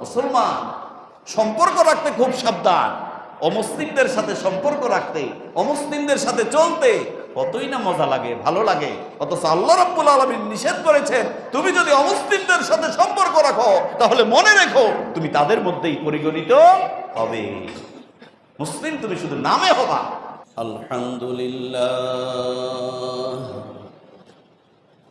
মুসলমান, সম্পর্ক রাখতে খুব সাবধান। অমুসলিমদের সাথে সম্পর্ক রাখতে, অমুসলিমদের সাথে চলতে কতই না মজা লাগে, ভালো লাগে। অথচ আল্লাহ রব্বুল আলমিন নিষেধ করেছেন, তুমি যদি অমুসলিমদের সাথে সম্পর্ক রাখো, তাহলে মনে রেখো তুমি তাদের মধ্যেই পরিগণিত হবে। মুসলিম তুমি শুধু নামে হবা। আলহামদুলিল্লাহ।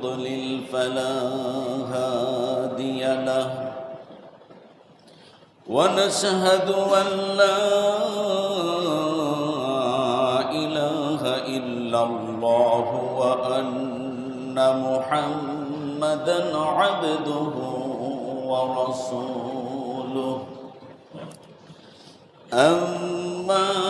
يضلل فلا هادي له. ونشهد أن لا إله إلا الله وأن محمدا عبده ورسوله. أما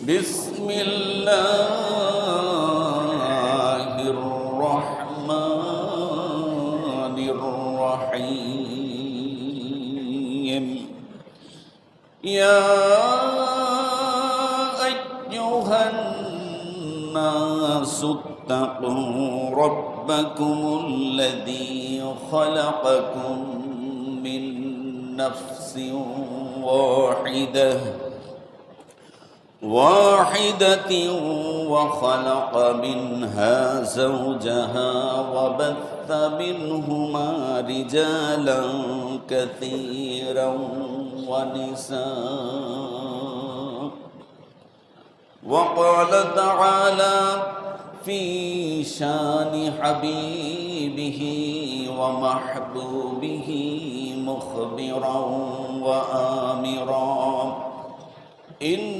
بسم الله الرحمن الرحيم. يا أيها الناس اتقوا ربكم الذي خلقكم من نفس واحدة. واحدة وخلق منها زوجها وبث منهما رجالا كثيرا ونساء. وقال تعالى في شان حبيبه ومحبوبه مخبرا وآمرا. إن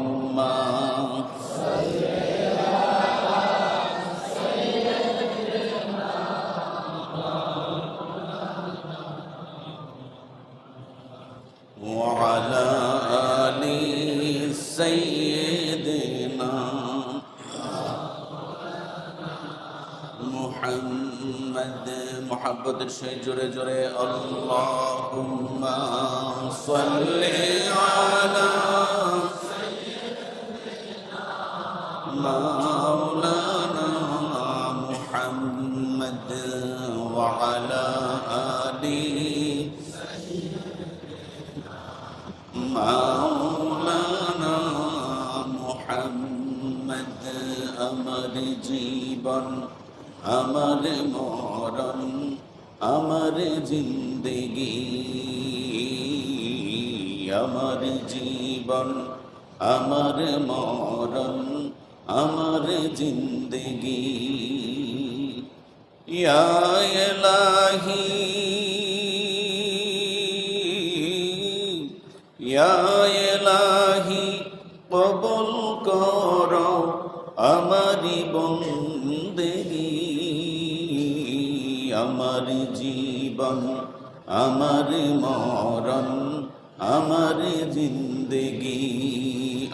محمد محبت الشجر جري اللهم صل على আমার মরণ, আমার জিন্দগি। আমার জীবন, আমার মরণ, আমার জিন্দগি। ইলাহি ইলাহি, কবুল করো আমারি বন্দেগি আমার জীবন আমার মরণ আমার জিন্দগি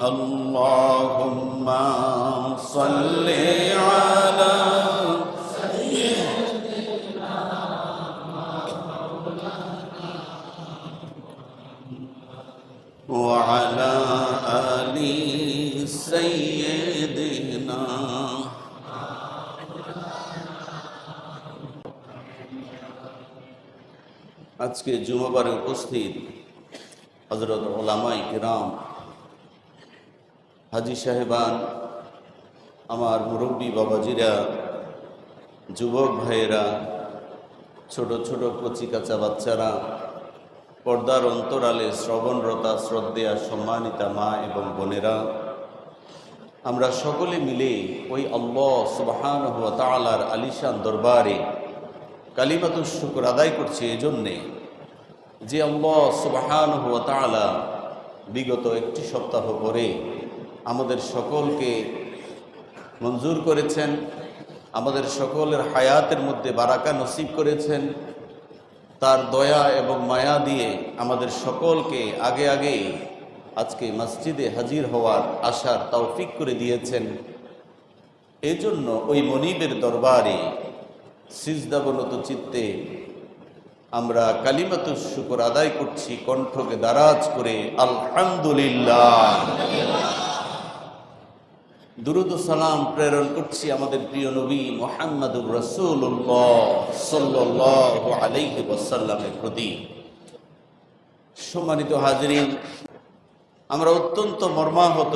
আল্লাহুম্মা সাল্লি আলা وعلى آل سيدنا আজকে জুমাবারে উপস্থিত হজরত ওলামাই কিরাম হাজি সাহেবান, আমার মুরব্বী বাবাজিরা, যুবক ভাইয়েরা, ছোট ছোট কচি কাঁচা বাচ্চারা, পর্দার অন্তরালে শ্রবণরতা, শ্রদ্ধেয়া, সম্মানিতা মা এবং বোনেরা, আমরা সকলে মিলে ওই আল্লাহ সুবাহান তালার আলিশান দরবারে কালিমাতুর শুকর আদায় করছি এজন্যে যে আল্লাহ সুবাহান হুয়া তালা বিগত একটি সপ্তাহ পরে আমাদের সকলকে মঞ্জুর করেছেন, আমাদের সকলের হায়াতের মধ্যে বারাকা নসিব করেছেন। তার দয়া এবং মায়া দিয়ে আমাদের সকলকে আগে আগে আজকে মসজিদে হাজির হওয়ার আশার তৌফিক করে দিয়েছেন। এজন্য ওই মনিবের দরবারে সিজদাবনত চিত্তে আমরা কালিমাতু শুকর আদায় করছি, কণ্ঠকে দারাজ করে আলহামদুলিল্লাহ। দুরুদ সালাম প্রেরণ করছি আমাদের প্রিয় নবী মোহাম্মদুর রসুল্লাহ সাল্লাহ প্রতি। সম্মানিত হাজরিন, আমরা অত্যন্ত মর্মাহত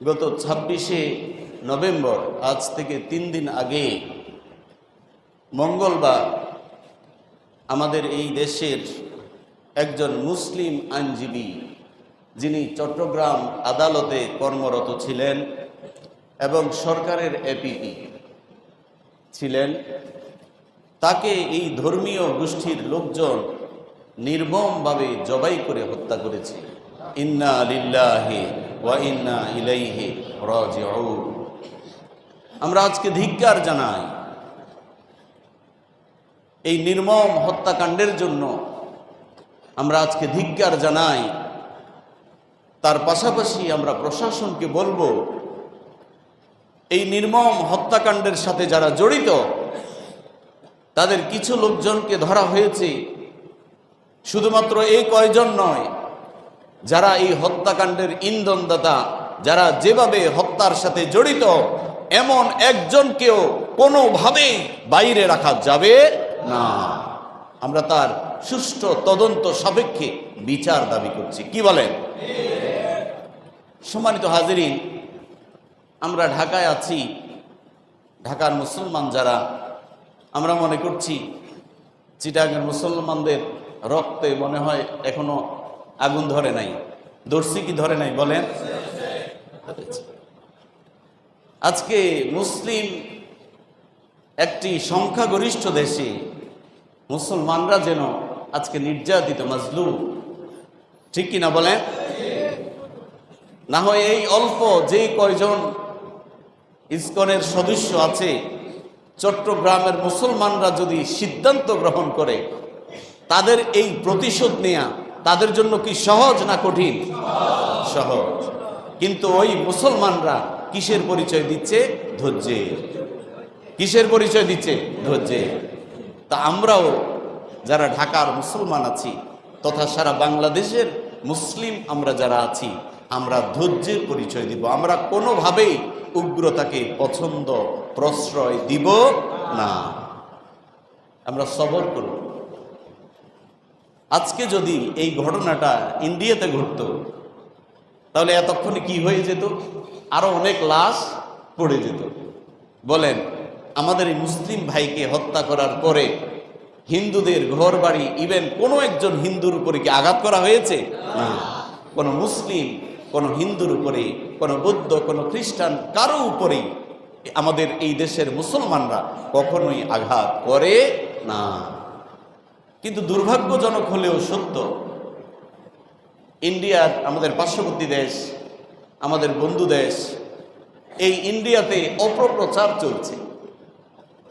গত ছাব্বিশে নভেম্বর, আজ থেকে তিন দিন আগে মঙ্গলবার আমাদের এই দেশের একজন মুসলিম আইনজীবী যিনি চট্টগ্রাম আদালতে কর্মরত ছিলেন এবং সরকারের এপিপি ছিলেন, তাকে এই ধর্মীয় গোষ্ঠীর লোকজন নির্মমভাবে জবাই করে হত্যা করেছে। ইন্না লিল্লাহি ওয়া ইন্না ইলাইহি রাজিউন। আমরা আজকে ধিক্কার জানাই এই নির্মম হত্যাকাণ্ডের জন্য আমরা আজকে ধিক্কার জানাই। তার পাশাপাশি আমরা প্রশাসনকে বলব, এই নির্মম হত্যাকাণ্ডের সাথে যারা জড়িত, তাদের কিছু লোকজনকে ধরা হয়েছে। শুধুমাত্র এই কয়জন নয়, যারা এই হত্যাকাণ্ডের ইন্ধনদাতা, যারা যেভাবে হত্যার সাথে জড়িত, এমন একজনকেও কোনোভাবে বাইরে রাখা যাবে না। আমরা তার সুষ্ঠু তদন্ত সাপেক্ষে বিচার দাবি করছি। কি বলেন? সম্মানিত হাজিরিন, আমরা ঢাকায় আছি। ঢাকার মুসলমান যারা, আমরা মনে করছি চিটাগের মুসলমানদের রক্তে মনে হয় এখনও আগুন ধরে নাই। দর্শি কি ধরে নাই, বলেন? আজকে মুসলিম একটি সংখ্যাগরিষ্ঠ দেশে মুসলমানরা যেন আজকে নির্যাতিত, মাজলুম। ঠিক কিনা বলেন? না হয় এই অল্প যে কয়জন ইসকনের সদস্য আছে, চট্টগ্রামের মুসলমানরা যদি সিদ্ধান্ত গ্রহণ করে, তাদের এই প্রতিশোধ নেয়া তাদের জন্য কি সহজ না কঠিন? সহজ। কিন্তু ওই মুসলমানরা কিসের পরিচয় দিচ্ছে? ধৈর্যের। কিসের পরিচয় দিচ্ছে? ধৈর্যের। তা আমরাও যারা ঢাকার মুসলমান আছি তথা সারা বাংলাদেশের মুসলিম আমরা যারা আছি, আমরা ধৈর্যের পরিচয় দিব। আমরা কোনোভাবেই উগ্রতাকে পছন্দ, প্রশ্রয় দিব না। আমরা সবর করব। আজকে যদি এই ঘটনাটা ইন্ডিয়াতে ঘটত, তাহলে এতক্ষণে কি হয়ে যেত? আরও অনেক লাশ পড়ে যেত। বলেন আমাদের এই মুসলিম ভাইকে হত্যা করার পরে হিন্দুদের ঘর বাড়ি ইভেন কোনো একজন হিন্দুর উপরে কি আঘাত করা হয়েছে? না। কোনো মুসলিম, কোনো হিন্দুর উপরে, কোনো বৌদ্ধ, কোনো খ্রিস্টান, কারও উপরেই আমাদের এই দেশের মুসলমানরা কখনোই আঘাত করে না। কিন্তু দুর্ভাগ্যজনক হলেও সত্য ইন্ডিয়ার আমাদের পার্শ্ববর্তী দেশ, আমাদের বন্ধু দেশ, এই ইন্ডিয়াতে অপপ্রচার চলছে।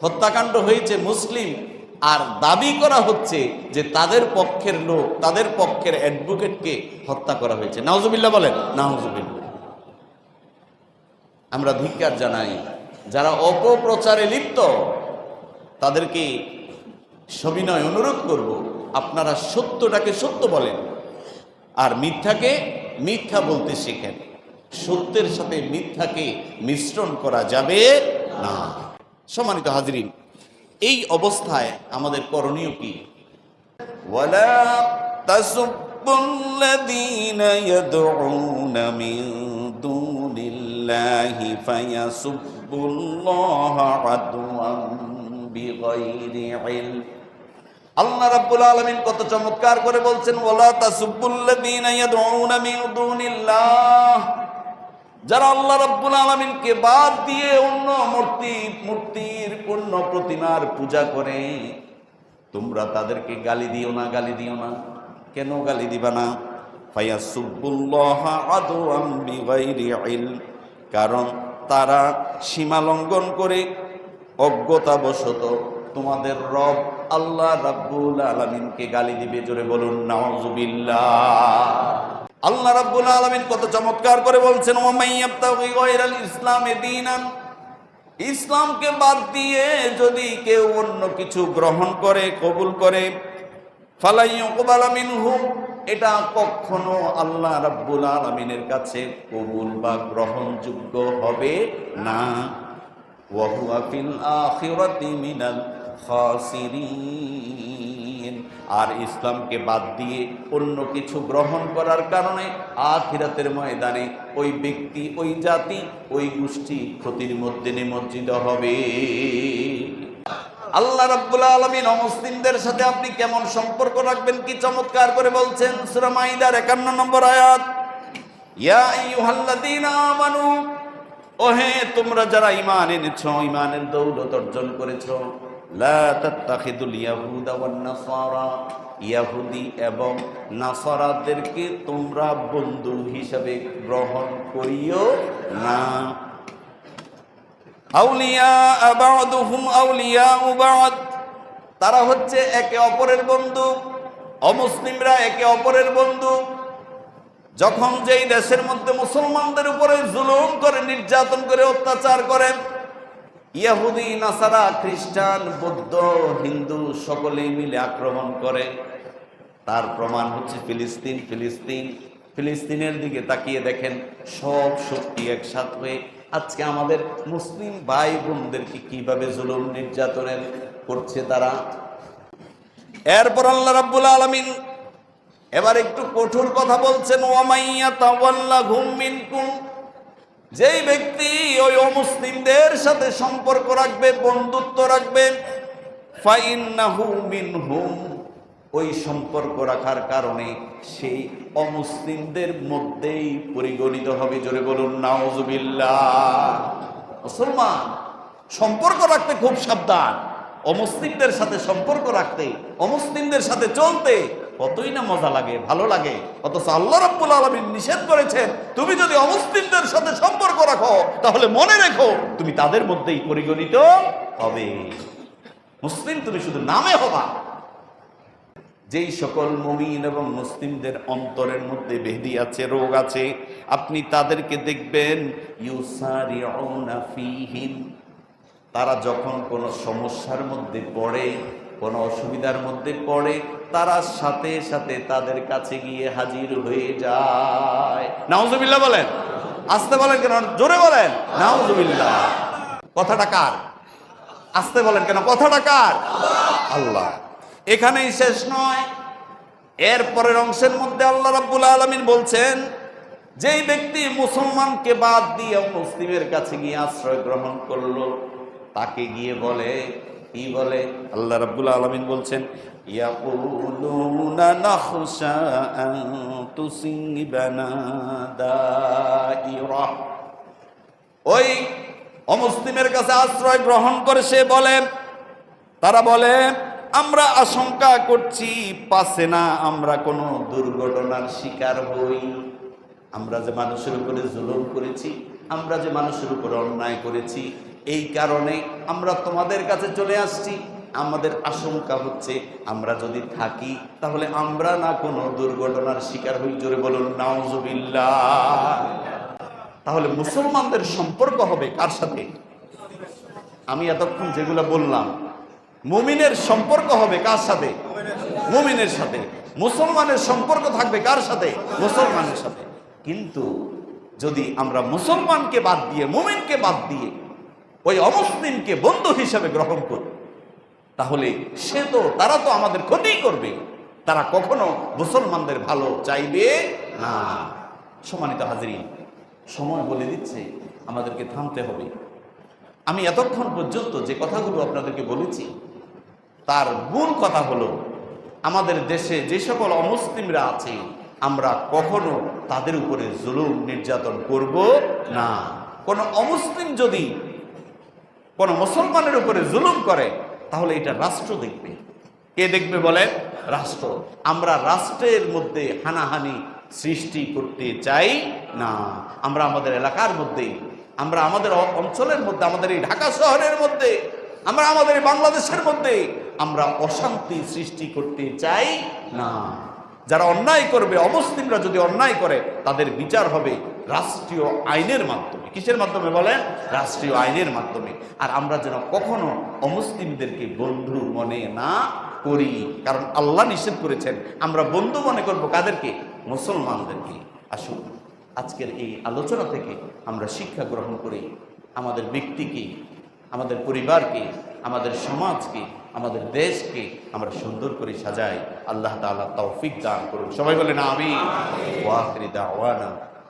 হত্যাকাণ্ড হয়েছে মুসলিম আর দাবি করা হচ্ছে যে তাদের পক্ষের লোক তাদের পক্ষের অ্যাডভোকেটকে হত্যা করা হয়েছে। নাউজুবিল্লাহ বলেন। নাউজুবিল্লাহ। আমরা ধিক্কার জানাই যারা অপপ্রচারে লিপ্ত তাদেরকে সবিনয় অনুরোধ করব আপনারা সত্যটাকে সত্য বলেন আর মিথ্যাকে মিথ্যা বলতে শেখেন। সত্যের সাথে মিথ্যাকে মিশ্রণ করা যাবে না। সম্মানিত হাজরিন এই অবস্থায় আমাদের করণীয় কি? আল্লাহ রাব্বুল আলামিন কত চমৎকার করে বলছেন ওয়ালা তাসুবুল্লাযীনা ইয়াদউনা মিন দুনিল্লাহ। যারা আল্লাহ রাব্বুল আলামিনকে বাদ দিয়ে অন্য মূর্তি, মূর্তির, অন্য প্রতিমার পূজা করে, তোমরা তাদেরকে গালি দিও না, গালি দিও না। কেন গালি দিবা না? কারণ তারা সীমা লঙ্ঘন করে অজ্ঞতাবশত তোমাদের রব আল্লাহ রাব্বুল আলামিনকে গালি দিবে, জোরে বলুন, নাউজুবিল্লাহ। আল্লাহ রাব্বুল আলামিন কত চমৎকার করে বলছেন ইসলামে দীনান। ইসলামকে বাদ দিয়ে যদি কেউ অন্য কিছু গ্রহণ করে, কবুল করে ফালাইয়ুকবালামিনহু এটা কখনো আল্লাহ রাব্বুল আলামিনের কাছে কবুল বা গ্রহণযোগ্য হবে না। ওয়াহুয়া ফিল আখিরাতি মিনাল খাসিরিন। আর ইসলামকে বাদ দিয়ে অন্য কিছু গ্রহণ করার কারণে আখিরাতের ময়দানে ওই ব্যক্তি, ওই জাতি, ওই গোষ্ঠী ক্ষতির মধ্যে নিমজ্জিত হবে। আল্লাহ রাব্বুল আলামিন অমুসলিমদের সাথে আপনি কেমন সম্পর্ক রাখবেন কি চমৎকার করে বলছেন? সূরা মাইদার 51 নম্বর আয়াত। ওহে তোমরা যারা ঈমান এনেছো, ঈমানের দৌলত অর্জন করেছ ইয়াহুদা এবং নাসারাদেরকে তোমরা বন্ধু হিসাবে গ্রহণ করিও না। আউলিয়া বাদুহুম আউলিয়া বাদ তারা হচ্ছে একে অপরের বন্ধু, অমুসলিমরা একে অপরের বন্ধু। যখন যেই দেশের মধ্যে মুসলমানদের উপরে জুলুম করে, নির্যাতন করে, অত্যাচার করে ইয়াহুদি, নাসারা, খ্রিস্টান, বৌদ্ধ, হিন্দু সকলেই মিলে আক্রমণ করে। তার প্রমাণ হচ্ছে ফিলিস্তিন ফিলিস্তিন, ফিলিস্তিনের দিকে তাকিয়ে দেখেন সব শক্তি একসাথ হয়ে। আজকে আমাদের মুসলিম ভাই বোনদেরকে কীভাবে জুলুম নির্যাতনের করছে তারা? এরপর আল্লাহ রাব্বুল আলামিন এবার একটু কঠোর কথা বলছেন ওয়ামাইয়া তাওয়াল্লা ঘুম মিনকুম যেই ব্যক্তি ওই অমুসলিমদের সাথে সম্পর্ক রাখবে, বন্ধুত্ব রাখবে ওই সম্পর্ক রাখার কারণে সেই অমুসলিমদের মধ্যেই পরিগণিত হবে। জোরে বলুন, নাউজুবিল্লাহ। মুসলমান, সম্পর্ক রাখতে খুব সাবধান। অমুসলিমদের সাথে সম্পর্ক রাখতে, অমুসলিমদের সাথে চলতে কতই না মজা লাগে, ভালো লাগে। অথচ আল্লাহ রাব্বুল আলামিন নিষেধ করেছেন, তুমি যদি অমুসলিমদের সাথে সম্পর্ক রাখো, তাহলে মনে রেখো, তুমি তাদের মধ্যেই পরিগণিত হবে। মুসলিম তুমি শুধু নামে হবা। যেই সকল মমিন এবং মুসলিমদের অন্তরের মধ্যে বেদি আছে, রোগ আছে, আপনি তাদেরকে দেখবেন তারা যখন কোনো সমস্যার মধ্যে পড়ে, কোনো অসুবিধার মধ্যে পড়ে তারা সাথে সাথে তাদের কাছে গিয়ে হাজির হয়ে যায়। নাউজুবিল্লাহ বলেন। আসতে বলেন কেন? জোরে বলেন। নাউজুবিল্লাহ। কথাটা কার? আসতে বলেন কেন? কথাটা কার? আল্লাহ। এখানেই শেষ নয়। এর পরের অংশের মধ্যে আল্লাহ রাব্বুল আলামিন বলছেন, যেই ব্যক্তি মুসলমানকে বাদ দিয়ে মুসলিমের কাছে গিয়ে আশ্রয় গ্রহণ করল, তাকে গিয়ে বলে কি বলে? আল্লাহ রাব্বুল আলামিন বলছেন ওই অমুসলিমের কাছে আশ্রয় গ্রহণ করে সে বলে, তারা বলে, আমরা আশঙ্কা করছি পাশে না আমরা কোনো দুর্ঘটনার শিকার হই। আমরা যে মানুষের উপরে জুলুম করেছি, আমরা যে মানুষের উপরে অন্যায় করেছি এই কারণে আমরা তোমাদের কাছে চলে আসছি। আমাদের আশঙ্কা হচ্ছে আমরা যদি থাকি, তাহলে আমরা না কোনো দুর্ঘটনার শিকার হই। জোরে বলুন, নাউজুবিল্লাহ। তাহলে মুসলমানদের সম্পর্ক হবে কার সাথে? আমি এতক্ষণ যেগুলো বললাম, মুমিনের সম্পর্ক হবে কার সাথে? মুমিনের সাথে। মুসলমানের সম্পর্ক থাকবে কার সাথে? মুসলমানের সাথে। কিন্তু যদি আমরা মুসলমানকে বাদ দিয়ে, মুমিনকে বাদ দিয়ে ওই অমুসলিমকে বন্ধু হিসাবে গ্রহণ করি। তাহলে সে তো, তারা তো আমাদের ক্ষতি করবে। তারা কখনো মুসলমানদের ভালো চাইবে না। সম্মানিত হাজিরি সময় বলে দিচ্ছে, আমাদেরকে থামতে হবে। আমি এতক্ষণ পর্যন্ত যে কথাগুলো আপনাদেরকে বলেছি, তার মূল কথা হলো, আমাদের দেশে যে সকল অমুসলিমরা আছে, আমরা কখনো তাদের উপরে জুলুম নির্যাতন করব না। কোন অমুসলিম যদি কোন মুসলমানের উপরে জুলুম করে, তাহলে এটা রাষ্ট্র দেখবে। কে দেখবে বলেন রাষ্ট্র। আমরা রাষ্ট্রের মধ্যে হানাহানি সৃষ্টি করতে চাই না। আমরা আমাদের এলাকার মধ্যে, আমরা আমাদের অঞ্চলের মধ্যে, আমাদের এই ঢাকা শহরের মধ্যে, আমরা আমাদের বাংলাদেশের মধ্যে, আমরা অশান্তি সৃষ্টি করতে চাই না। যারা অন্যায় করবে, অমুসলিমরা যদি অন্যায় করে, তাদের বিচার হবে রাষ্ট্রীয় আইনের মাধ্যমে। কিসের মাধ্যমে বলেন? রাষ্ট্রীয় আইনের মাধ্যমে। আর আমরা যেন কখনো অমুসলিমদেরকে বন্ধু মনে না করি। কারণ আল্লাহ নিষেধ করেছেন, আমরা বন্ধু মনে করব কাদেরকে? মুসলমানদেরকে। আসুন, আজকের এই আলোচনা থেকে আমরা শিক্ষা গ্রহণ করি। আমাদের ব্যক্তিকে, আমাদের পরিবারকে, আমাদের সমাজকে, আমাদের দেশকে আমরা সুন্দর করে সাজাই। আল্লাহ তাআলা তৌফিক দান করুন। সবাই বলেন আমি ওয়াখিরি